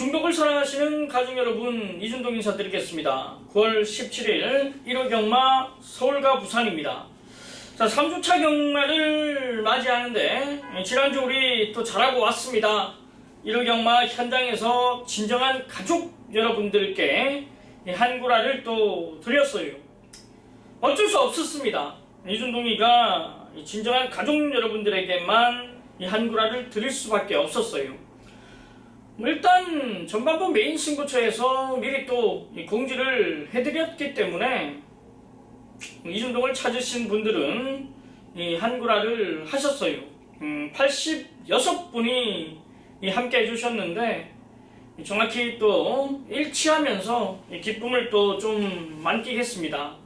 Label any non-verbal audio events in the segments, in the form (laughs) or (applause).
중독을 사랑하시는 가족 여러분 이준동 인사드리겠습니다. 9월 17일 1호 경마 서울과 부산입니다. 자 3주차 경마를 맞이하는데 지난주 우리 또 잘하고 왔습니다. 1호 경마 현장에서 진정한 가족 여러분들께 이 한구라를 또 드렸어요. 어쩔 수 없었습니다. 이준동이가 이 진정한 가족 여러분들에게만 이 한구라를 드릴 수밖에 없었어요. 뭐 일단 전반부 메인 승부처에서 미리 또이 공지를 해드렸기 때문에 이준동을 찾으신 분들은 이 한구라를 하셨어요. 음, 86분이 함께 해주셨는데 정확히 또 일치하면서 이 기쁨을 또 좀 만끽했습니다.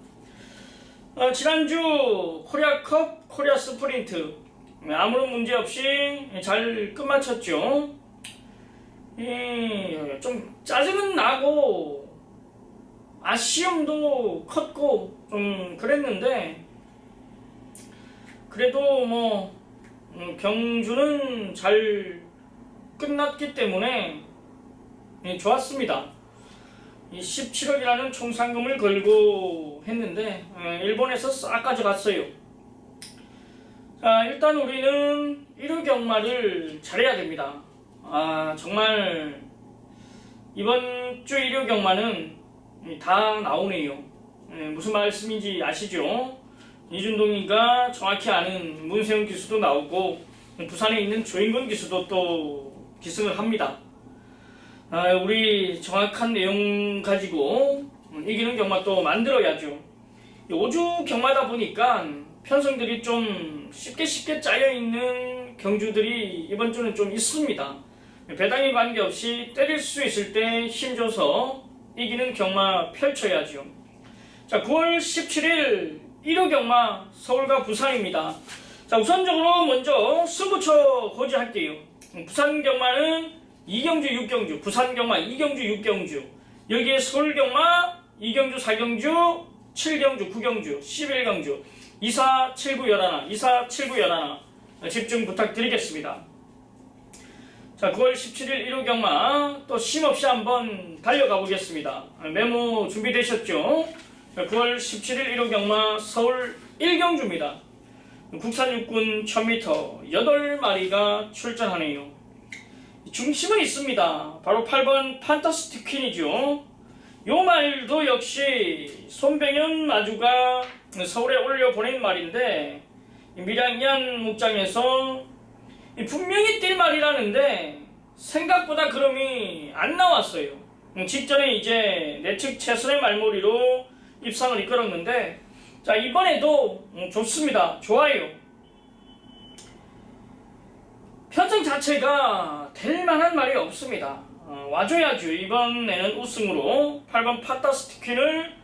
어, 지난주 코리아컵 코리아 스프린트 아무런 문제 없이 잘 끝마쳤죠. 예, 좀 짜증은 나고 아쉬움도 컸고 좀 그랬는데 그래도 뭐 음, 경주는 잘 끝났기 때문에 예, 좋았습니다. 이 17억이라는 총 상금을 걸고 했는데 예, 일본에서 싹 가져갔어요. 자 일단 우리는 1호 경마를 잘해야 됩니다. 아 정말 이번 주 1호 경마는 다 나오네요. 예, 무슨 말씀인지 아시죠? 이준동이가 정확히 아는 문세훈 기수도 나오고 부산에 있는 조인건 기수도 또 기승을 합니다. 아, 우리 정확한 내용 가지고 이기는 경마 또 만들어야죠. 이 오주 경마다 보니까 편성들이 좀 쉽게 쉽게 짜여 있는 경주들이 이번 주는 좀 있습니다. 배당에 관계없이 때릴 수 있을 때 힘줘서 이기는 경마 펼쳐야죠. 자, 9월 17일 1호 경마 서울과 부산입니다. 자, 우선적으로 먼저 승부처 고지할게요. 부산 경마는 이경주, 육경주, 부산 경마 이경주, 육경주, 여기에 서울 경마 이경주, 사경주, 7경주, 9경주, 11경주, 24, 79, 11, 24, 79, 11 집중 부탁드리겠습니다. 자, 9월 17일 1호 경마 또 쉼없이 한번 달려가 보겠습니다. 메모 준비되셨죠? 자, 9월 17일 1호 경마 서울 1경주입니다. 국산 육군 1000m 8마리가 출전하네요. 중심은 있습니다. 바로 8번 판타스틱 퀸이죠. 요 말도 역시 손병현 마주가 서울에 올려 보낸 말인데 밀양연 목장에서 분명히 뛸 말이라는데 생각보다 그럼이 안 나왔어요. 음, 직전에 이제 내측 최선의 말머리로 입상을 이끌었는데 자 이번에도 음, 좋습니다. 좋아요. 편성 자체가 될 만한 말이 없습니다. 어, 와줘야죠. 이번에는 우승으로 8번 파타스티퀸을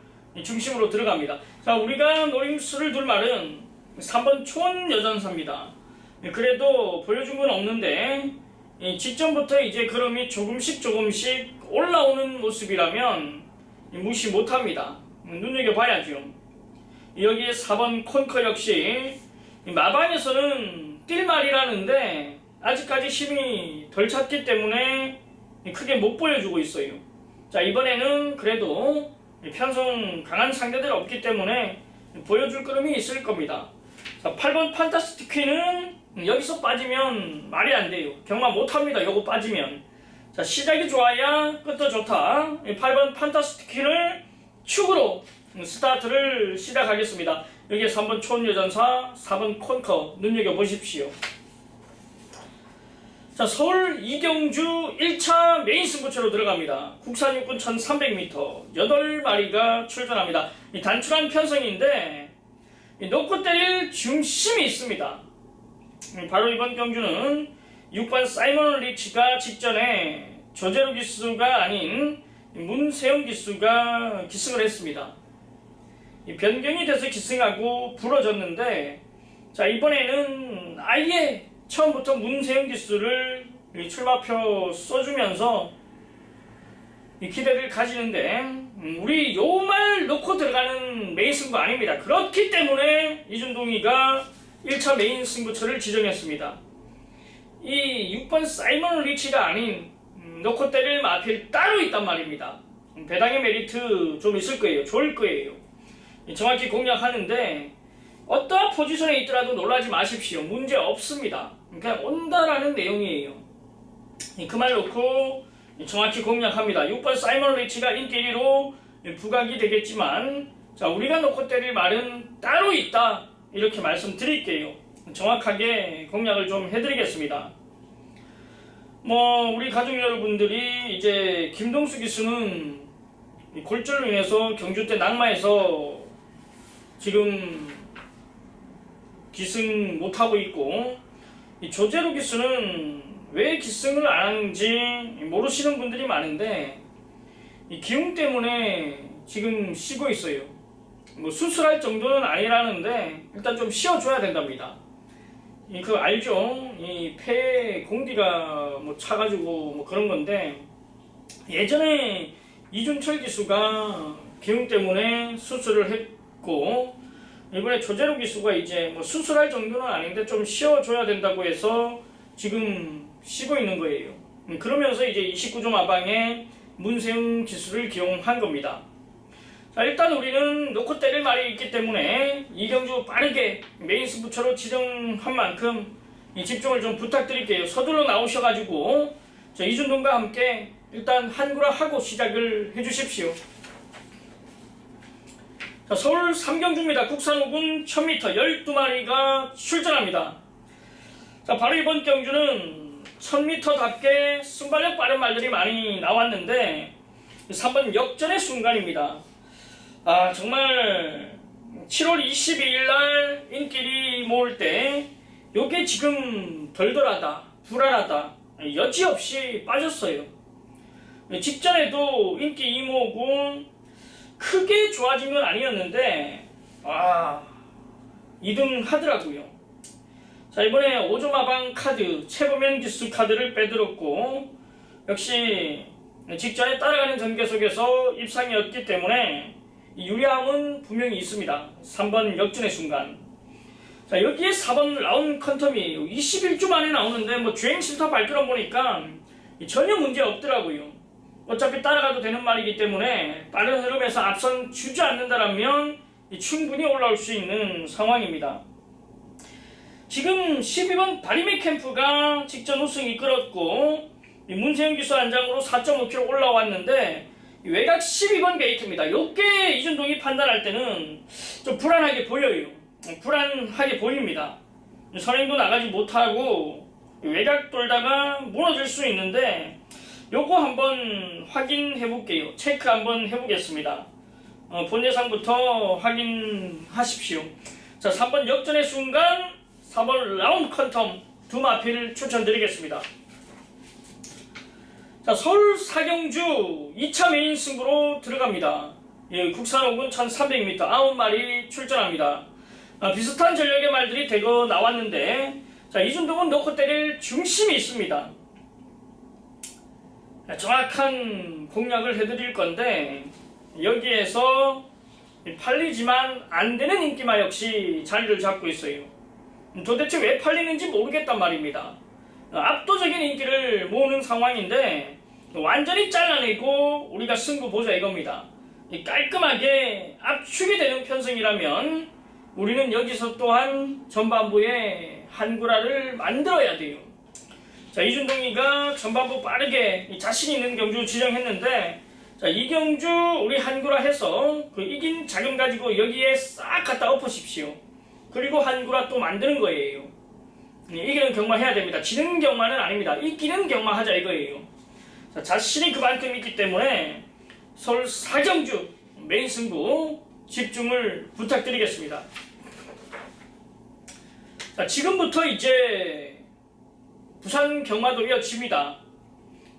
중심으로 들어갑니다. 자, 우리가 노림수를 둘 말은 3번 초원 여전사입니다. 그래도 보여준 건 없는데 이 직전부터 이제 그럼이 조금씩 조금씩 올라오는 모습이라면 무시 못합니다. 눈여겨봐야죠. 여기에 4번 콘커 역시 마방에서는 뛸 말이라는데 아직까지 힘이 덜 찼기 때문에 크게 못 보여주고 있어요. 자 이번에는 그래도 편성 강한 상대들 없기 때문에 보여줄 그림이 있을 겁니다. 자 8번 판타스틱 퀸은 여기서 빠지면 말이 안 돼요. 경마 못합니다. 요거 빠지면. 자 시작이 좋아야 끝도 좋다. 8번 판타스틱 퀸을 축으로 스타트를 시작하겠습니다. 여기에 3번 촌여전사, 4번 콘커 눈여겨보십시오. 자, 서울 이경주 1차 메인 승부처로 들어갑니다. 국산 육군 1300m, 8마리가 출전합니다. 이 단출한 편성인데, 이 놓고 때릴 중심이 있습니다. 음, 바로 이번 경주는 6번 사이먼 리치가 직전에 조제로 기수가 아닌 문세영 기수가 기승을 했습니다. 이 변경이 돼서 기승하고 부러졌는데, 자, 이번에는 아예 처음부터 문세영 기수를 이 출마표 써주면서 이 기대를 가지는데 음, 우리 요 말 놓고 들어가는 승부 아닙니다. 그렇기 때문에 이준동이가 1차 메인 승부처를 지정했습니다. 이 6번 사이먼 리치가 아닌 음, 놓고 때릴 마필 따로 있단 말입니다. 배당의 메리트 좀 있을 거예요. 좋을 거예요. 정확히 공략하는데 어떠한 포지션에 있더라도 놀라지 마십시오. 문제 없습니다. 그냥 온다라는 내용이에요. 그 말 놓고 정확히 공략합니다. 6번 사이먼 리치가 인기 1위로 부각이 되겠지만 자 우리가 놓고 때릴 말은 따로 있다 이렇게 말씀드릴게요. 정확하게 공략을 좀 해드리겠습니다. 뭐 우리 가족 여러분들이 이제 김동수 기수는 이 골절로 인해서 경주 때 낙마해서 지금 기승 못하고 있고 이 조재로 기수는 왜 기승을 안 하는지 모르시는 분들이 많은데 이 기운 때문에 지금 쉬고 있어요. 뭐 수술할 정도는 아니라는데 일단 좀 쉬어줘야 된답니다. 이 그 알죠? 이 폐 공기가 뭐 차가지고 뭐 그런 건데 예전에 이준철 기수가 기운 때문에 수술을 했고 이번에 조재로 기수가 이제 뭐 수술할 정도는 아닌데 좀 쉬어줘야 된다고 해서 지금 쉬고 있는 거예요. 음, 그러면서 이제 29조 마방에 문세웅 기수를 기용한 겁니다. 자, 일단 우리는 놓고 때릴 말이 있기 때문에 이경주 빠르게 메인 스 부처로 지정한 만큼 이 집중을 좀 부탁드릴게요. 서둘러 나오셔가지고 저 이준동과 함께 일단 한구라 하고 시작을 해주십시오. 자, 서울 삼경주입니다. 국산호군 1000m 12마리가 출전합니다. 자, 바로 이번 경주는 1000m답게 순발력 빠른 말들이 많이 나왔는데 3번 역전의 순간입니다. 아 정말 7월 22일 날 인기리 모을 때 요게 지금 덜덜하다 불안하다 여지없이 빠졌어요. 직전에도 인기 이모군 크게 좋아진 건 아니었는데 아 2등 하더라고요. 자 이번에 오조마방 카드 최고면 기수 카드를 빼들었고 역시 직전에 따라가는 전개 속에서 입상이었기 때문에 이 유리함은 분명히 있습니다. 3번 역전의 순간. 자, 여기에 4번 라운 컨텀이에요. 21주 만에 나오는데 뭐 주행 실타 발표를 보니까 전혀 문제 없더라고요. 어차피 따라가도 되는 말이기 때문에 빠른 흐름에서 앞선 주지 않는다면 충분히 올라올 수 있는 상황입니다. 지금 12번 바리메 캠프가 직전 우승 이끌었고 문세영 기수 안장으로 4.5km 올라왔는데 외곽 12번 게이트입니다. 요게 이준동이 판단할 때는 좀 불안하게 보여요. 불안하게 보입니다. 선행도 나가지 못하고 외곽 돌다가 무너질 수 있는데 요거 한번 확인해 볼게요. 체크 한번 해보겠습니다. 어, 본 예상부터 확인하십시오. 자, 3번 역전의 순간 4번 라운드 컨텀 두 마필을 추천드리겠습니다. 자, 서울 사경주 2차 메인 승부로 들어갑니다. 예, 국산호군 1300m 9마리 출전합니다. 아, 비슷한 전력의 말들이 대거 나왔는데 자, 이준동은 넣고 때릴 중심이 있습니다. 자, 정확한 공략을 해드릴 건데 여기에서 팔리지만 안 되는 인기마 역시 자리를 잡고 있어요. 도대체 왜 팔리는지 모르겠단 말입니다. 압도적인 인기를 모으는 상황인데 완전히 잘라내고 우리가 승부 보자 이겁니다. 깔끔하게 압축이 되는 편승이라면 우리는 여기서 또한 전반부에 한구라를 만들어야 돼요. 자 이준동이가 전반부 빠르게 자신 있는 경주 지정했는데 자 이경주 우리 한구라 해서 그 이긴 자금 가지고 여기에 싹 갖다 엎으십시오. 그리고 한구라 또 만드는 거예요. 이기는 경마 해야 됩니다. 지는 경마는 아닙니다. 이기는 경마 하자 이거예요. 자, 자신이 그 만큼 있기 때문에 서울 사경주 메인 승부 집중을 부탁드리겠습니다. 자, 지금부터 이제 부산 경마도 이어집니다.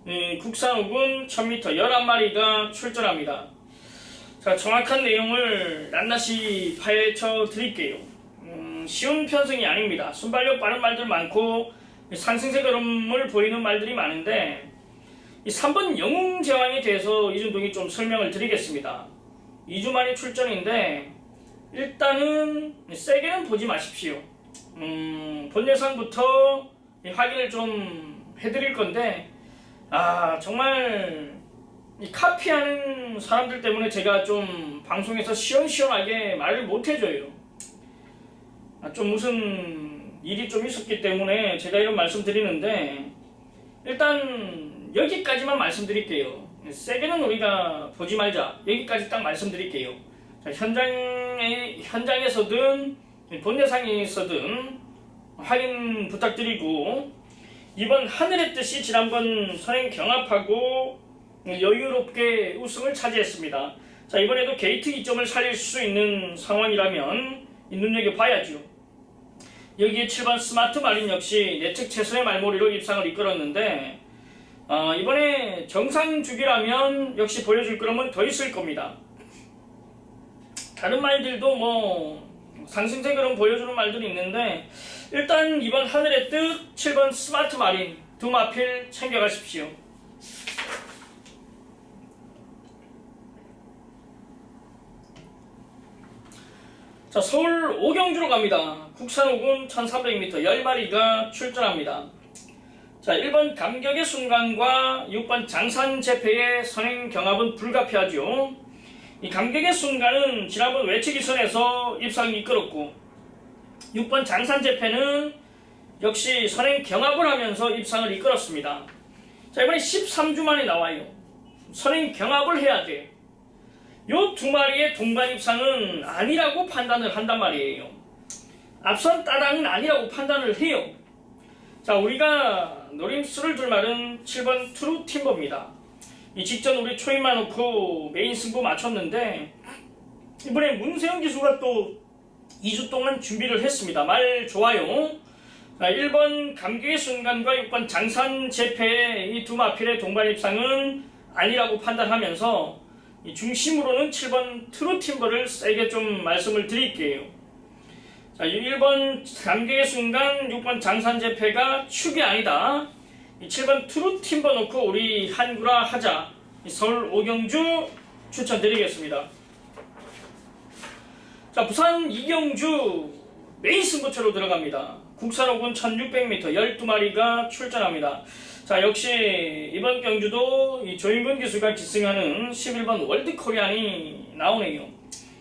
음, 국산호군 1000m 11마리가 출전합니다. 자, 정확한 내용을 낱낱이 파헤쳐 드릴게요. 음, 쉬운 편성이 아닙니다. 순발력 빠른 말들 많고 상승세 걸음을 보이는 말들이 많은데 이 3번 영웅 제왕에 대해서 이준동이 좀 설명을 드리겠습니다. 2주 만에 출전인데 일단은 세게는 보지 마십시오. 음, 본 예상부터 확인을 좀 해드릴 건데 아 정말 이 카피하는 사람들 때문에 제가 좀 방송에서 시원시원하게 말을 못 해줘요. 아, 좀 무슨 일이 좀 있었기 때문에 제가 이런 말씀 드리는데 일단 여기까지만 말씀드릴게요. 세게는 우리가 보지 말자. 여기까지 딱 말씀드릴게요. 자, 현장에 현장에서든 본대상에서든 확인 부탁드리고 이번 하늘의 뜻이 지난번 선행 경합하고 여유롭게 우승을 차지했습니다. 자 이번에도 게이트 이점을 살릴 수 있는 상황이라면 눈여겨 봐야죠. 여기에 7번 스마트 마린 역시 내측 최선의 말머리로 입상을 이끌었는데 어, 이번에 정상 주기라면 역시 보여줄 그럼은 더 있을 겁니다. 다른 말들도 뭐 상승세 그럼 보여주는 말들이 있는데 일단 이번 하늘의 뜻 7번 스마트 마린 두 마필 챙겨가십시오. 자 서울 오경주로 갑니다. 국산 오군 1300m 10마리가 출전합니다. 자 1번 감격의 순간과 6번 장산 재패의 선행 경합은 불가피하죠. 이 감격의 순간은 지난번 외치기 선에서 입상이 이끌었고 6번 장산 재패는 역시 선행 경합을 하면서 입상을 이끌었습니다. 자 이번에 13주 만에 나와요. 선행 경합을 해야 돼. 요 두 마리의 동반 입상은 아니라고 판단을 한단 말이에요. 앞선 따당은 아니라고 판단을 해요. 자 우리가 노림수를 둘 말은 7번 트루 팀버입니다. 이 직전 우리 초임만 놓고 메인 승부 맞췄는데 이번에 문세영 기수가 또 2주 동안 준비를 했습니다. 말 좋아요. 자, 1번 감기의 순간과 6번 장산 재패의 이 두 마필의 동반 입상은 아니라고 판단하면서 이 중심으로는 7번 트루 팀버를 세게 좀 말씀을 드릴게요. 자, 1번 감기의 순간, 6번 장산 재패가 축이 아니다. 이 7번 트루 팀버 놓고 우리 한구라 하자. 이 서울 오경주 추천드리겠습니다. 자, 부산 이경주 메인 승부처로 들어갑니다. 국산 오군 1600m 12마리가 출전합니다. 자, 역시 이번 경주도 이 조인근 기수가 기승하는 11번 월드 코리안이 나오네요.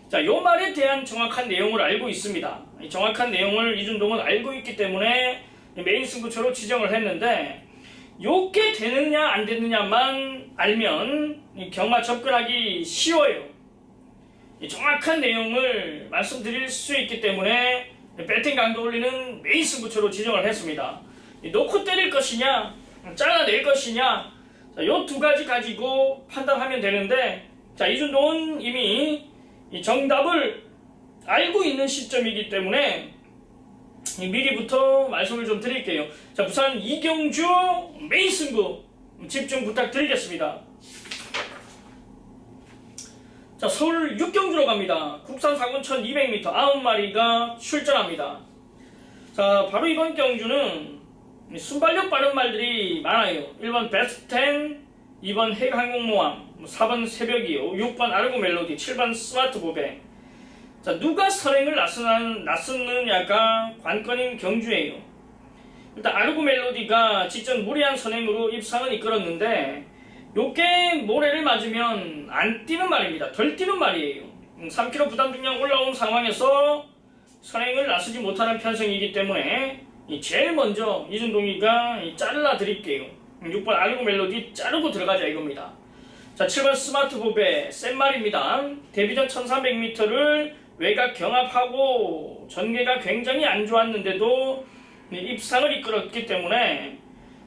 자, 요 말에 대한 정확한 내용을 알고 있습니다. 이 정확한 내용을 이준동은 알고 있기 때문에 메인 승부처로 지정을 했는데 요게 되느냐 안 되느냐만 알면 이 경마 접근하기 쉬워요. 이 정확한 내용을 말씀드릴 수 있기 때문에 배팅 강도 올리는 메인 승부처로 지정을 했습니다. 이 놓고 때릴 것이냐, 잘라낼 것이냐, 이 두 가지 가지고 판단하면 되는데, 자, 이준동은 이미 이 정답을 알고 있는 시점이기 때문에 이 미리부터 말씀을 좀 드릴게요. 자, 부산 이경주 메인 승부 집중 부탁드리겠습니다. 자, 서울 육경주로 갑니다. 국산 사군 1200m 9마리가 출전합니다. 자, 바로 이번 경주는 순발력 빠른 말들이 많아요. 1번 베스트 10, 2번 핵항공모함, 4번 새벽이요, 6번 아르고 멜로디, 7번 스마트 보배. 자, 누가 선행을 나서는, 나섰느냐가 관건인 경주예요. 일단 아르고 멜로디가 직전 무리한 선행으로 입상은 이끌었는데 요게 모래를 맞으면 안 뛰는 말입니다. 덜 뛰는 말이에요. 3kg 부담 중량 올라온 상황에서 선행을 나서지 못하는 편성이기 때문에 제일 먼저 이준동이가 잘라 드릴게요. 6번 알고 멜로디 자르고 들어가자 이겁니다. 자, 7번 스마트 보배 센 말입니다. 데뷔전 1300m를 외곽 경합하고 전개가 굉장히 안 좋았는데도 입상을 이끌었기 때문에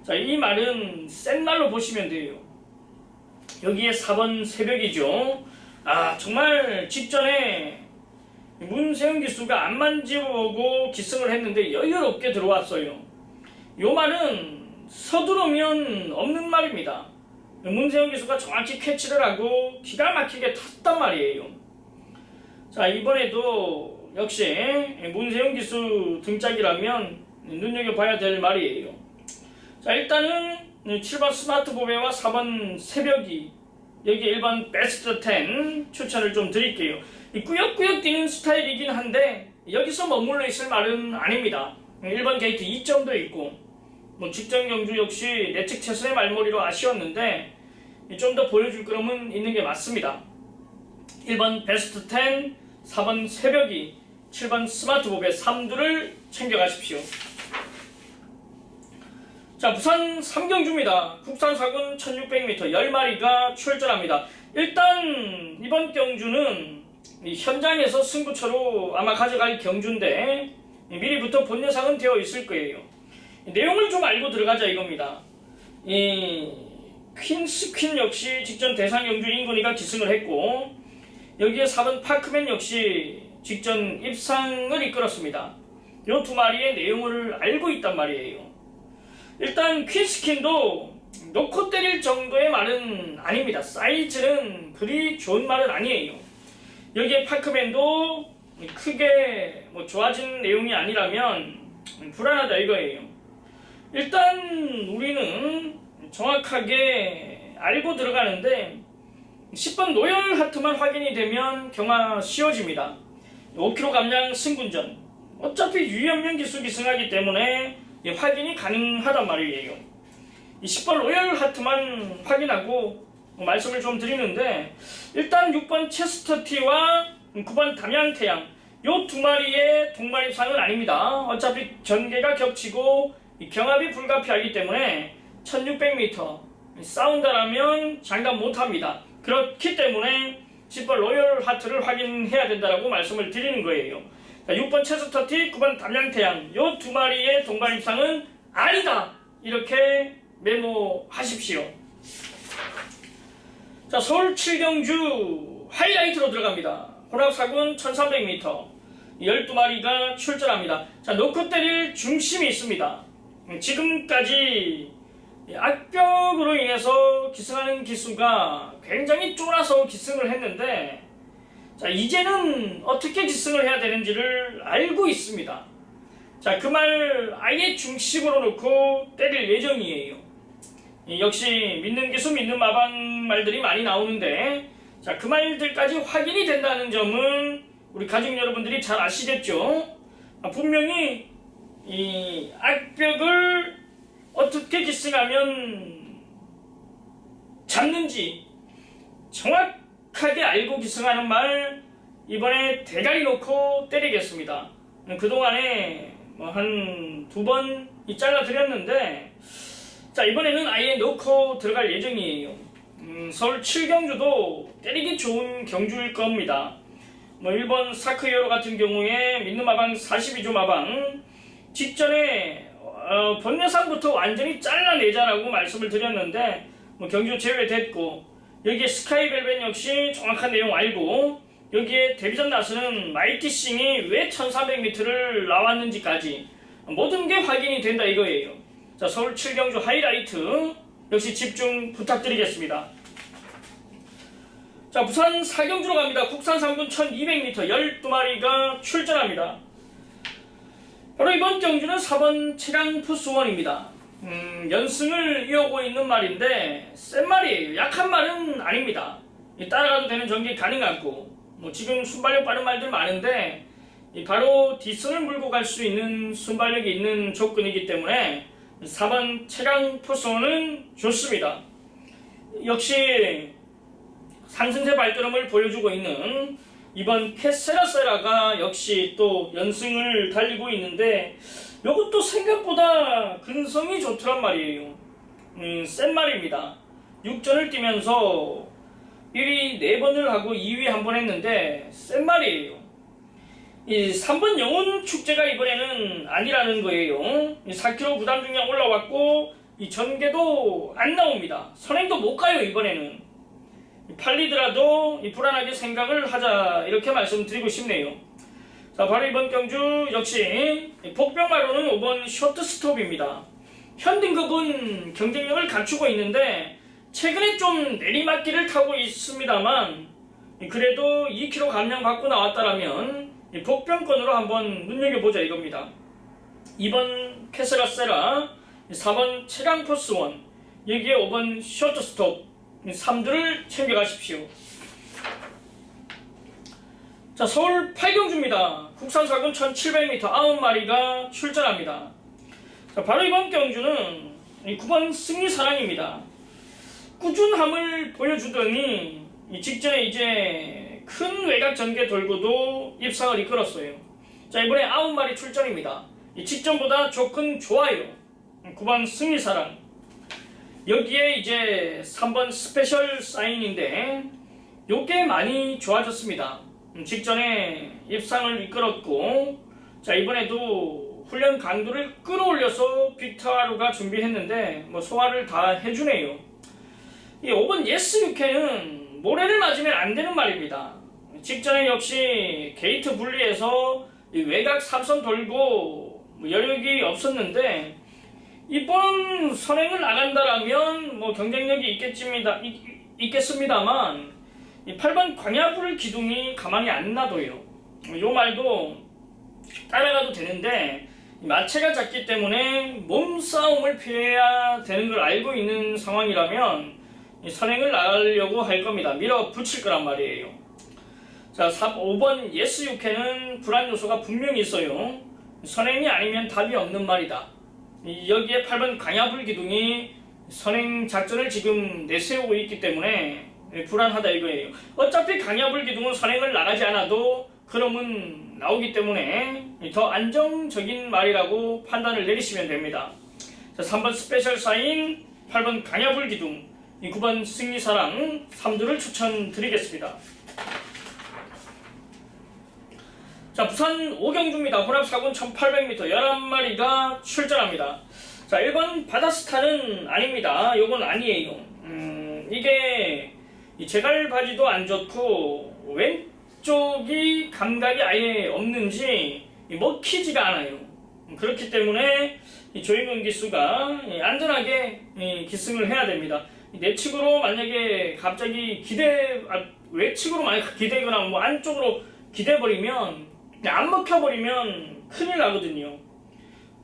자, 이 말은 센 말로 보시면 돼요. 여기에 4번 새벽이죠. 아, 정말 직전에 문세영 기수가 안 만지고 기승을 했는데 여유롭게 들어왔어요. 요 말은 서두르면 없는 말입니다. 문세영 기수가 정확히 캐치를 하고 기가 막히게 탔단 말이에요. 자, 이번에도 역시 문세영 기수 등짝이라면 눈여겨봐야 될 말이에요. 자, 일단은 7번 스마트 보배와 4번 새벽이 여기 1번 베스트 10 추천을 좀 드릴게요. 이 꾸역꾸역 뛰는 스타일이긴 한데 여기서 머물러 있을 말은 아닙니다. 1번 게이트 2점도 있고 뭐 직전 경주 역시 내측 최선의 말머리로 아쉬웠는데 좀 더 보여줄 그럼은 있는 게 맞습니다. 1번 베스트 10, 4번 새벽이, 7번 스마트 보배 3두를 챙겨가십시오. 자, 부산 삼경주입니다. 국산 사군 1600m 10마리가 출전합니다. 일단 이번 경주는 이 현장에서 승부처로 아마 가져갈 경주인데 미리부터 본 예상은 되어 있을 거예요. 내용을 좀 알고 들어가자 이겁니다. 이 퀸스 퀸 역시 직전 대상 경주 인건이가 기승을 했고 여기에 4번 파크맨 역시 직전 입상을 이끌었습니다. 이 두 마리의 내용을 알고 있단 말이에요. 일단 퀸스킨도 놓고 때릴 정도의 말은 아닙니다. 사이즈는 그리 좋은 말은 아니에요. 여기에 파크맨도 크게 뭐 좋아진 내용이 아니라면 불안하다 이거예요. 일단 우리는 정확하게 알고 들어가는데 10번 노열 하트만 확인이 되면 경화 쉬워집니다. 5kg 감량 승군전. 어차피 유연면 기수 기승하기 때문에 예, 확인이 가능하단 말이에요. 이 10번 로열 하트만 확인하고 말씀을 좀 드리는데 일단 6번 체스터 T와 9번 담양 태양 요 두 마리의 동반입상은 아닙니다. 어차피 전개가 겹치고 이 경합이 불가피하기 때문에 1600m 싸운다라면 장담 못합니다. 그렇기 때문에 10번 로열 하트를 확인해야 된다라고 말씀을 드리는 거예요. 자, 6번 체스터 T, 9번 담양태양 요 두 마리의 동반 입상은 아니다 이렇게 메모하십시오. 자 서울 7경주 하이라이트로 들어갑니다. 혼합사군 1300m 12마리가 출전합니다. 자 놓고 때릴 중심이 있습니다. 음, 지금까지 악벽으로 인해서 기승하는 기수가 굉장히 쫄아서 기승을 했는데 자, 이제는 어떻게 기승을 해야 되는지를 알고 있습니다. 자, 그 말 아예 중심으로 놓고 때릴 예정이에요. 이 역시 믿는 기수, 믿는 마방 말들이 많이 나오는데, 자, 그 말들까지 확인이 된다는 점은 우리 가족 여러분들이 잘 아시겠죠? 아, 분명히 이 악벽을 어떻게 기승하면 잡는지 정확하게 알고 기승하는 말 이번에 대가리 놓고 때리겠습니다. 그동안에 뭐 한 두 번 잘라 드렸는데 자 이번에는 아예 놓고 들어갈 예정이에요. 음, 서울 7경주도 때리기 좋은 경주일 겁니다. 뭐 1번 사크이어로 같은 경우에 믿는 마방 42조 마방 직전에 어, 본여상부터 완전히 잘라내자라고 말씀을 드렸는데 뭐 경주 제외됐고 여기에 스카이벨벳 역시 정확한 내용 알고 여기에 데뷔전 나서는 마이티싱이 왜 1300m를 나왔는지까지 모든 게 확인이 된다 이거예요. 자 서울 7경주 하이라이트 역시 집중 부탁드리겠습니다. 자 부산 4경주로 갑니다. 국산 3군 1200m 12마리가 출전합니다. 바로 이번 경주는 4번 체량 푸스원입니다. 음, 연승을 이어오고 있는 말인데 센 말이에요. 약한 말은 아닙니다. 이 따라가도 되는 전개 가능하고 뭐 지금 순발력 빠른 말들 많은데 이 바로 뒷선을 물고 갈 수 있는 순발력이 있는 조건이기 때문에 4번 체량 푸스원은 좋습니다. 역시 상승세 발걸음을 보여주고 있는 이번 캐세라세라가 역시 또 연승을 달리고 있는데 이것도 생각보다 근성이 좋더란 말이에요. 음, 센 말입니다. 6전을 뛰면서 1위 4번을 하고 2위 한 번 했는데 센 말이에요. 이 3번 영혼 축제가 이번에는 아니라는 거예요. 이 4kg 부담 중량 올라왔고 이 전개도 안 나옵니다. 선행도 못 가요 이번에는. 팔리더라도 이 불안하게 생각을 하자 이렇게 말씀드리고 싶네요. 자 바로 이번 경주 역시 복병마로는 5번 쇼트스톱입니다. 현등급은 경쟁력을 갖추고 있는데 최근에 좀 내리막길을 타고 있습니다만 그래도 2kg 감량 받고 나왔다라면 복병권으로 한번 눈여겨보자 이겁니다. 2번 캐스라세라 4번 체량포스원 여기에 5번 쇼트스톱 3두를 챙겨가십시오. 자, 서울 8경주입니다. 국산 사군 1700m 9마리가 출전합니다. 자, 바로 이번 경주는 이 9번 승리사랑입니다. 꾸준함을 보여주더니 이 직전에 이제 큰 외곽 전개 돌고도 입상을 이끌었어요. 자 이번에 9마리 출전입니다. 이 직전보다 조금 좋아요. 9번 승리사랑. 여기에 이제 3번 스페셜 사인인데 요게 많이 좋아졌습니다. 음, 직전에 입상을 이끌었고 자 이번에도 훈련 강도를 끌어올려서 빅타루가 준비했는데 뭐 소화를 다 해주네요. 이 5번 예스 육회는 모래를 맞으면 안 되는 말입니다. 직전에 역시 게이트 분리해서 이 외곽 3선 돌고 뭐 여력이 없었는데 이번 선행을 나간다라면 뭐 경쟁력이 있겠습니다. 있, 있겠습니다만 이 8번 광야불 기둥이 가만히 안 놔둬요. 요 말도 따라가도 되는데 이 마체가 작기 때문에 몸싸움을 피해야 되는 걸 알고 있는 상황이라면 이 선행을 나가려고 할 겁니다. 밀어붙일 거란 말이에요. 자, 3, 5번 예스 육회는 불안 요소가 분명히 있어요. 선행이 아니면 답이 없는 말이다. 이- 여기에 8번 강야불 기둥이 선행 작전을 지금 내세우고 있기 때문에 예, 불안하다 이거예요. 어차피 강야불 기둥은 선행을 나가지 않아도 그럼은 나오기 때문에 더 안정적인 말이라고 판단을 내리시면 됩니다. 자, 3번 스페셜 사인, 8번 강야불 기둥, 이 9번 승리사랑 3두를 추천드리겠습니다. 자, 부산 오경주입니다. 혼합 사군 1800m 11마리가 출전합니다. 자, 1번 바다스타는 아닙니다. 요건 아니에요. 음, 이게 이 제갈 바지도 안 좋고 왼쪽이 감각이 아예 없는지 이 먹히지가 않아요. 그렇기 때문에 이 조인근 기수가 이 안전하게 이 기승을 해야 됩니다. 이 내측으로 만약에 갑자기 기대 아, 외측으로 만약 (laughs) 기대거나 뭐 안쪽으로 기대 버리면 안 먹혀 버리면 큰일 나거든요.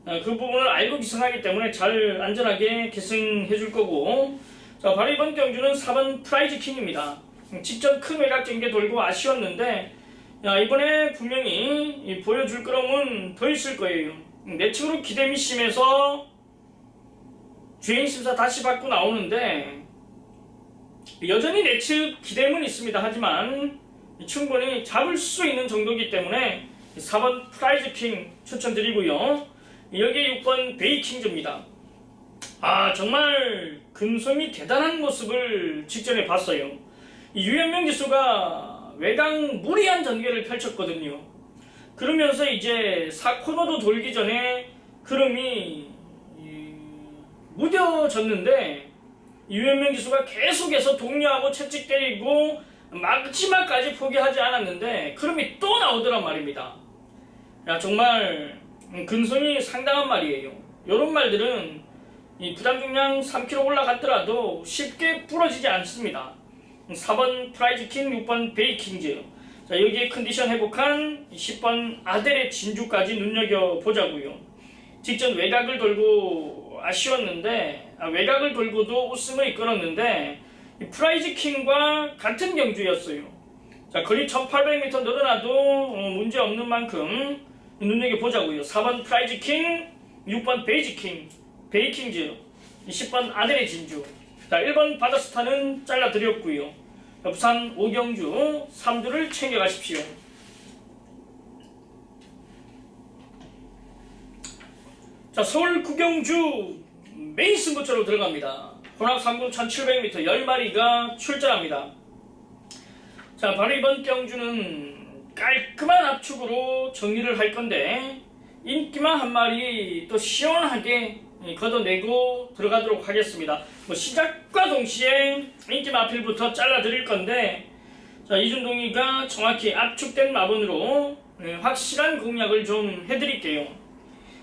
아, 그 부분을 알고 기승하기 때문에 잘 안전하게 기승해 줄 거고 자 바로 이번 경주는 4번 프라이즈 킹입니다. 직전 큰 외곽 전개 돌고 아쉬웠는데 야, 이번에 분명히 이 보여줄 거라면 더 있을 거예요. 내측으로 기대미 심해서 주행 심사 다시 받고 나오는데 여전히 내측 기대는 있습니다. 하지만 충분히 잡을 수 있는 정도이기 때문에 4번 프라이즈 킹 추천드리고요. 여기에 6번 베이킹즈입니다. 아 정말 금성이 대단한 모습을 직전에 봤어요. 이 유현명 기수가 외강 무리한 전개를 펼쳤거든요. 그러면서 이제 4코너도 돌기 전에 흐름이 이, 무뎌졌는데 이 유현명 기수가 계속해서 독려하고 채찍 때리고 마지막까지 포기하지 않았는데 흐름이 또 나오더란 말입니다. 야 정말 음, 근성이 상당한 말이에요. 이런 말들은 이 부담 중량 3kg 올라갔더라도 쉽게 부러지지 않습니다. 4번 프라이즈킹, 6번 베이킹즈. 자, 여기에 컨디션 회복한 10번 아델의 진주까지 눈여겨보자고요. 직전 외곽을 돌고 아쉬웠는데, 아, 외곽을 돌고도 우승을 이끌었는데, 이 프라이즈킹과 같은 경주였어요. 자, 거리 1800m 늘어나도 어, 문제 없는 만큼 눈여겨보자고요. 4번 프라이즈킹, 6번 베이지킹, 베이킹즈, 10번 아델의 진주. 자, 1번 바다스타는 잘라드렸고요. 부산 오경주 3두를 챙겨가십시오. 자, 서울 구경주 메인 승부처로 들어갑니다. 혼합 3군 1700m 10마리가 출전합니다. 자, 바로 이번 경주는 깔끔한 압축으로 정리를 할 건데 인기만 한 마리 또 시원하게 걷어내고 들어가도록 하겠습니다. 뭐 시작과 동시에 인기 마필부터 잘라드릴 건데 자 이준동이가 정확히 압축된 마분으로 네, 확실한 공략을 좀 해드릴게요.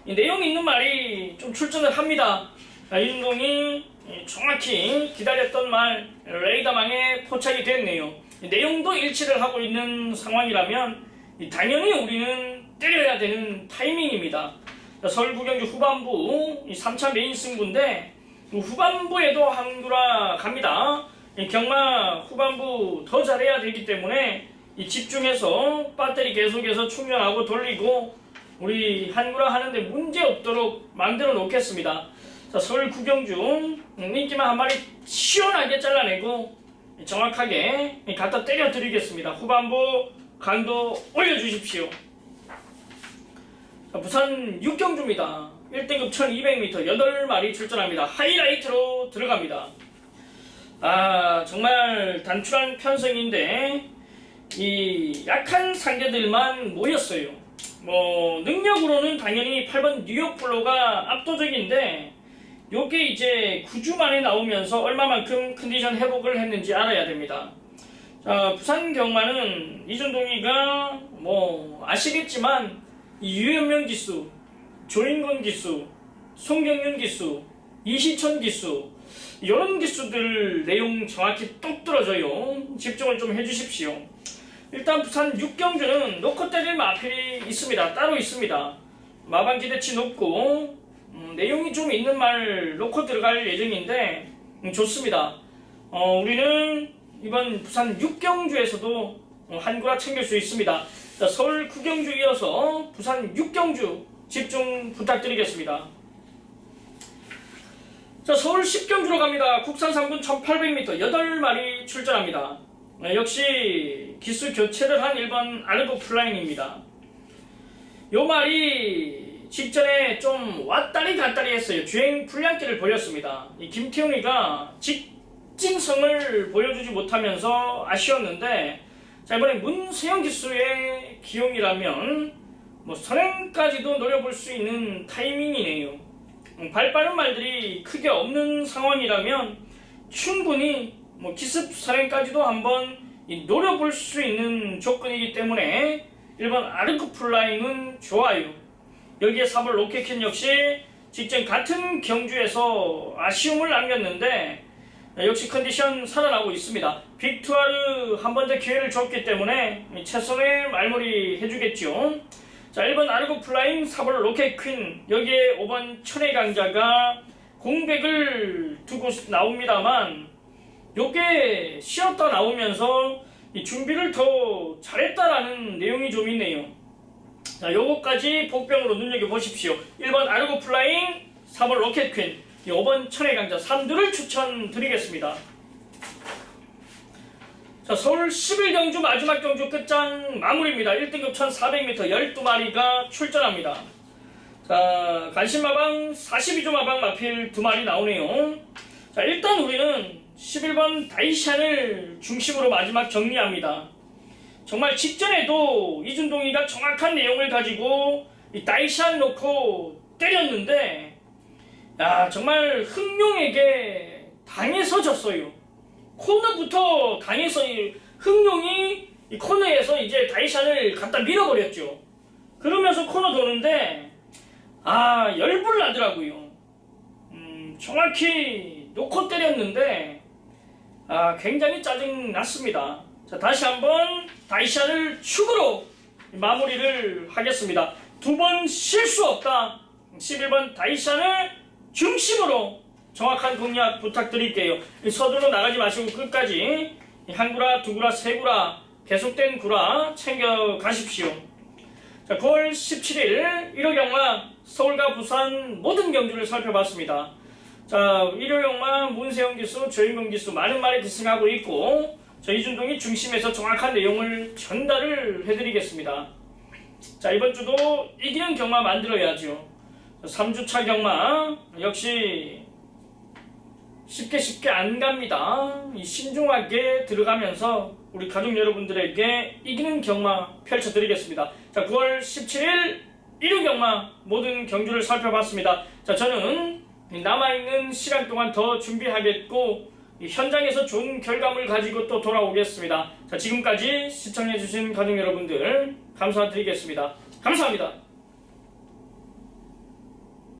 이 내용 있는 말이 좀 출전을 합니다. 자, 이준동이 정확히 기다렸던 말 레이더망에 포착이 됐네요. 이 내용도 일치를 하고 있는 상황이라면 이 당연히 우리는 때려야 되는 타이밍입니다. 자, 서울 구경주 후반부 이 3차 메인 승부인데 이 후반부에도 한두라 갑니다. 이 경마 후반부 더 잘해야 되기 때문에 이 집중해서 배터리 계속해서 충전하고 돌리고 우리 한구라 하는데 문제 없도록 만들어 놓겠습니다. 자, 서울 구경 중 음, 인기만 한 마리 시원하게 잘라내고 정확하게 갖다 때려 드리겠습니다. 후반부 강도 올려주십시오. 자, 부산 육경주입니다. 1등급 1200m 8마리 출전합니다. 하이라이트로 들어갑니다. 아, 정말 단출한 편성인데, 이 약한 상대들만 모였어요. 뭐, 능력으로는 당연히 8번 뉴욕 플로가 압도적인데, 요게 이제 9주 만에 나오면서 얼마만큼 컨디션 회복을 했는지 알아야 됩니다. 자, 부산 경마는 이준동이가 뭐 아시겠지만 이 유현명 기수, 조인건 기수, 송경윤 기수, 이시천 기수 이런 기수들 내용 정확히 똑 떨어져요. 집중을 좀 해주십시오. 일단 부산 육경주는 놓고 때릴 마필이 있습니다. 따로 있습니다. 마방 기대치 높고 음, 내용이 좀 있는 말 놓고 들어갈 예정인데 음, 좋습니다. 어, 우리는 이번 부산 육경주에서도 어, 한구라 챙길 수 있습니다. 자, 서울 구경주 이어서 부산 육경주 집중 부탁드리겠습니다. 자, 서울 10경주로 갑니다. 국산 3군 1800m 8마리 출전합니다. 네, 역시 기수 교체를 한 1번 아르고 플라인입니다. 요 말이 직전에 좀 왔다리 갔다리 했어요. 주행 불량기를 보였습니다. 이 김태용이가 직진성을 보여주지 못하면서 아쉬웠는데 자 이번에 문세영 기수의 기용이라면 뭐 선행까지도 노려볼 수 있는 타이밍이네요. 음, 발 빠른 말들이 크게 없는 상황이라면 충분히 뭐 기습 선행까지도 한번 이 노려볼 수 있는 조건이기 때문에 1번 아르크 플라잉은 좋아요. 여기에 3번 로켓킨 역시 직전 같은 경주에서 아쉬움을 남겼는데 역시 컨디션 살아나고 있습니다. 빅투아르 한 번 더 기회를 줬기 때문에 최선의 말머리 해주겠죠. 자, 1번 아르고 플라잉, 4번 로켓 퀸, 여기에 5번 천의 강자가 공백을 두고 나옵니다만, 요게 쉬었다 나오면서 이 준비를 더 잘했다라는 내용이 좀 있네요. 자, 요거까지 복병으로 눈여겨보십시오. 1번 아르고 플라잉, 4번 로켓 퀸, 5번 천의 강자 3두를 추천드리겠습니다. 자, 서울 11경주 마지막 경주 끝장 마무리입니다. 1등급 1400m 12마리가 출전합니다. 자, 간신마방 42조 마방 마필 2마리 나오네요. 자, 일단 우리는 11번 다이샨을 중심으로 마지막 정리합니다. 정말 직전에도 이준동이가 정확한 내용을 가지고 이 다이샨 놓고 때렸는데, 야, 정말 흥룡에게 당해서 졌어요. 코너부터 당해서 이 흥룡이 이 코너에서 이제 다이샨을 갖다 밀어버렸죠. 그러면서 코너 도는데 아 열불 나더라고요. 음, 정확히 놓고 때렸는데 아 굉장히 짜증 났습니다. 자 다시 한번 다이샨을 축으로 마무리를 하겠습니다. 두 번 실수 없다. 11번 다이샨을 중심으로 정확한 공략 부탁드릴게요. 서두로 나가지 마시고 끝까지 한 구라, 두 구라, 세 구라 계속된 구라 챙겨 가십시오. 자, 9월 17일 1호 경마 서울과 부산 모든 경주를 살펴봤습니다. 자, 1호 경마 문세영 기수, 조인공 기수 많은 말에 기승하고 있고 저 이준동이 중심에서 정확한 내용을 전달을 해드리겠습니다. 자, 이번 주도 이기는 경마 만들어야죠. 3주차 경마 역시 쉽게 쉽게 안 갑니다. 신중하게 들어가면서 우리 가족 여러분들에게 이기는 경마 펼쳐드리겠습니다. 자, 9월 17일 1호 경마 모든 경주를 살펴봤습니다. 자, 저는 남아있는 시간 동안 더 준비하겠고 현장에서 좋은 결과물 가지고 또 돌아오겠습니다. 자, 지금까지 시청해주신 가족 여러분들 감사드리겠습니다. 감사합니다.